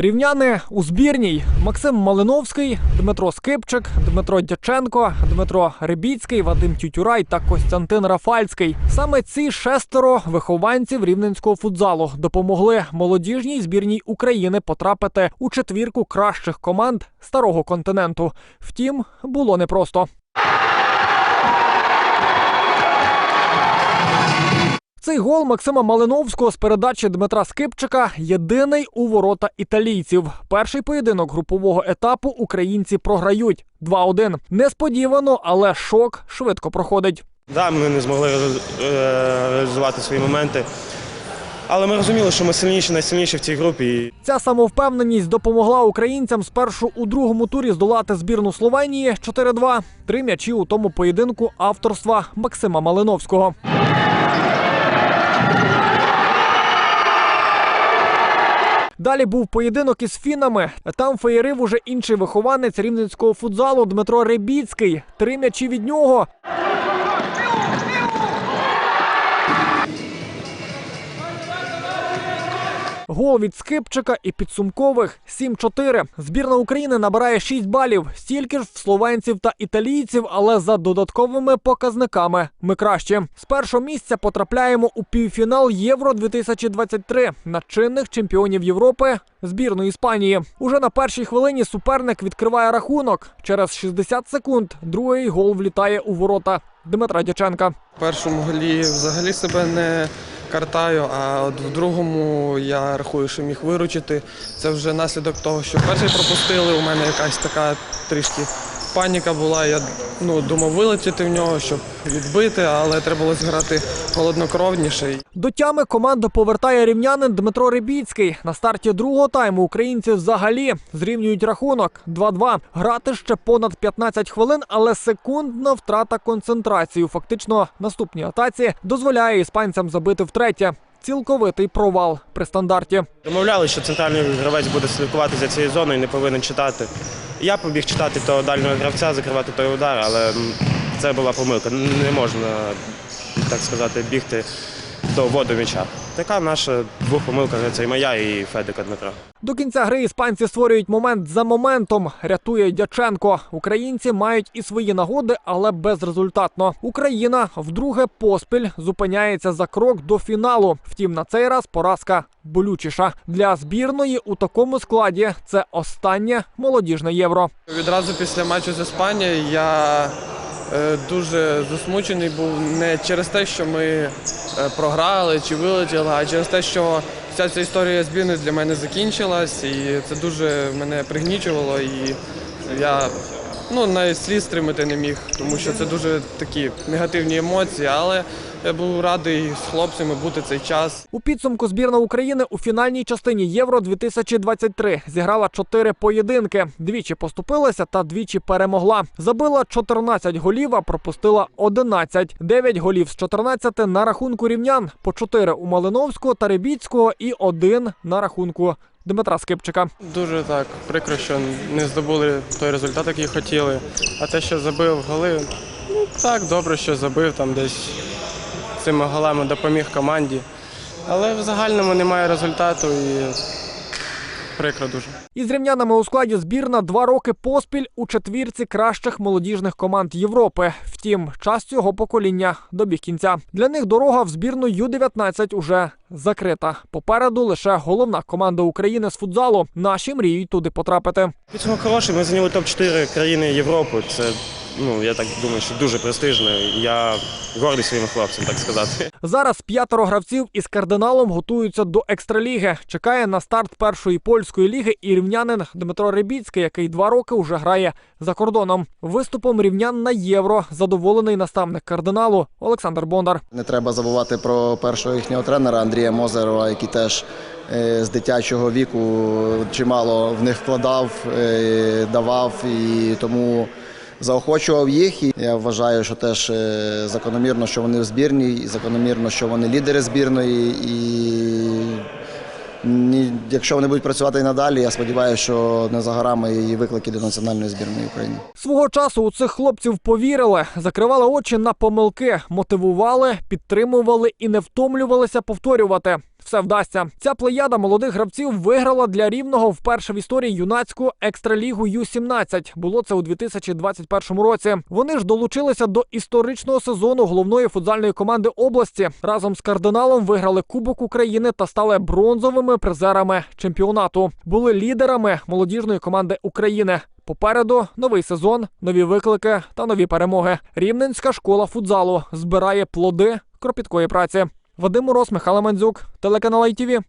Рівняни у збірній Максим Малиновський, Дмитро Скипчик, Дмитро Дяченко, Дмитро Рибіцький, Вадим Тютюрай та Костянтин Рафальський. Саме ці шестеро вихованців рівненського футзалу допомогли молодіжній збірній України потрапити у четвірку кращих команд старого континенту. Втім, було непросто. Цей гол Максима Малиновського з передачі Дмитра Скипчика єдиний у ворота італійців. Перший поєдинок групового етапу українці програють 2-1. Несподівано, але шок швидко проходить. Да, ми не змогли е, реалізувати свої моменти. Але ми розуміли, що ми сильніші, найсильніші в цій групі. Ця самовпевненість допомогла українцям спершу у другому турі здолати збірну Словенії 4-2. Три м'ячі у тому поєдинку авторства Максима Малиновського. Далі був поєдинок із фінами. Там феєрив уже інший вихованець рівненського футзалу Дмитро Рибіцький. Три м'ячі від нього. Гол від Скипчика і підсумкових 7-4. Збірна України набирає 6 балів. Стільки ж в словенців та італійців, але за додатковими показниками ми краще. З першого місця потрапляємо у півфінал Євро 2023 на чинних чемпіонів Європи збірної Іспанії. Уже на першій хвилині суперник відкриває рахунок. Через 60 секунд другий гол влітає у ворота Дмитра Дяченка. В першому голі взагалі себе не картаю, а от в другому я рахую, що міг виручити. Це вже наслідок того, що перший пропустили. У мене якась така трішки паніка була. Я ну, думав вилетіти в нього, щоб відбити, але треба було зіграти холоднокровніше. До тями команду повертає рівнянин Дмитро Рибіцький. На старті другого тайму українці взагалі зрівнюють рахунок 2-2. Грати ще понад 15 хвилин, але секундна втрата концентрації у фактично наступній атаці дозволяє іспанцям забити втретє. Цілковитий провал при стандарті. домовляли, що центральний гравець буде слідкувати за цією зоною і не повинен читати. Я побіг читати того дальнього гравця, закривати той удар, але це була помилка. Не можна, так сказати, бігти до воду м'яча. Така наша двох помилка це і моя, і Федика Дмитра. До кінця гри іспанці створюють момент за моментом. Рятує Дяченко. Українці мають і свої нагоди, але безрезультатно. Україна вдруге поспіль зупиняється за крок до фіналу. Втім, на цей раз поразка болючіша для збірної у такому складі. Це останнє молодіжне євро. Відразу після матчу з Іспанією я е, дуже засмучений був не через те, що ми е, програли чи вилетіли, а через те, що вся ця історія збірної для мене закінчилась, і це дуже мене пригнічувало. І я ну, навіть сліз стримати не міг, тому що це дуже такі негативні емоції, але я був радий з хлопцями бути цей час. У підсумку збірна України у фінальній частині Євро 2023 зіграла чотири поєдинки. Двічі поступилася та двічі перемогла. Забила 14 голів, а пропустила 11. 9 голів з 14 на рахунку рівнян, по 4 у Малиновського та Рибіцького і один на рахунку Дмитра Скипчика. Дуже так прикро, що не здобули той результат, який хотіли. А те, що забив голи, ну так, добре, що забив там десь цими голами допоміг команді. Але в загальному немає результату і прикро дуже. Із рівнянами у складі збірна два роки поспіль у четвірці кращих молодіжних команд Європи. Втім, час цього покоління добіг кінця. Для них дорога в збірну Ю-19 уже закрита. Попереду лише головна команда України з футзалу. Наші мріють туди потрапити. Підсумок хороший, ми зайняли топ-4 країни Європи. Це, ну, я так думаю, що дуже престижно. Я гордий своїми хлопцями, так сказати. Зараз п'ятеро гравців із кардиналом готуються до екстраліги. Чекає на старт першої польської ліги і рівнянин Дмитро Рибіцький, який два роки вже грає за кордоном. Виступом рівнян на євро задоволений наставник кардиналу Олександр Бондар. Не треба забувати про першого їхнього тренера Андрія Мозерова, який теж е, з дитячого віку чимало в них вкладав, е, давав і тому заохочував їх. І я вважаю, що теж е, закономірно, що вони в збірній, і закономірно, що вони лідери збірної. І якщо вони будуть працювати і надалі, я сподіваюся, що не за горами і виклики до національної збірної України. Свого часу у цих хлопців повірили, закривали очі на помилки, мотивували, підтримували і не втомлювалися повторювати. Все вдасться. Ця плеяда молодих гравців виграла для рівного вперше в історії юнацьку екстралігу Ю-17. Було це у 2021 році. Вони ж долучилися до історичного сезону головної футзальної команди області. Разом з кардиналом виграли Кубок України та стали бронзовими призерами чемпіонату. Були лідерами молодіжної команди України. Попереду новий сезон, нові виклики та нові перемоги. Рівненська школа футзалу збирає плоди кропіткої праці. Вадим Мороз, Михайло Мандзюк, телеканал ITV.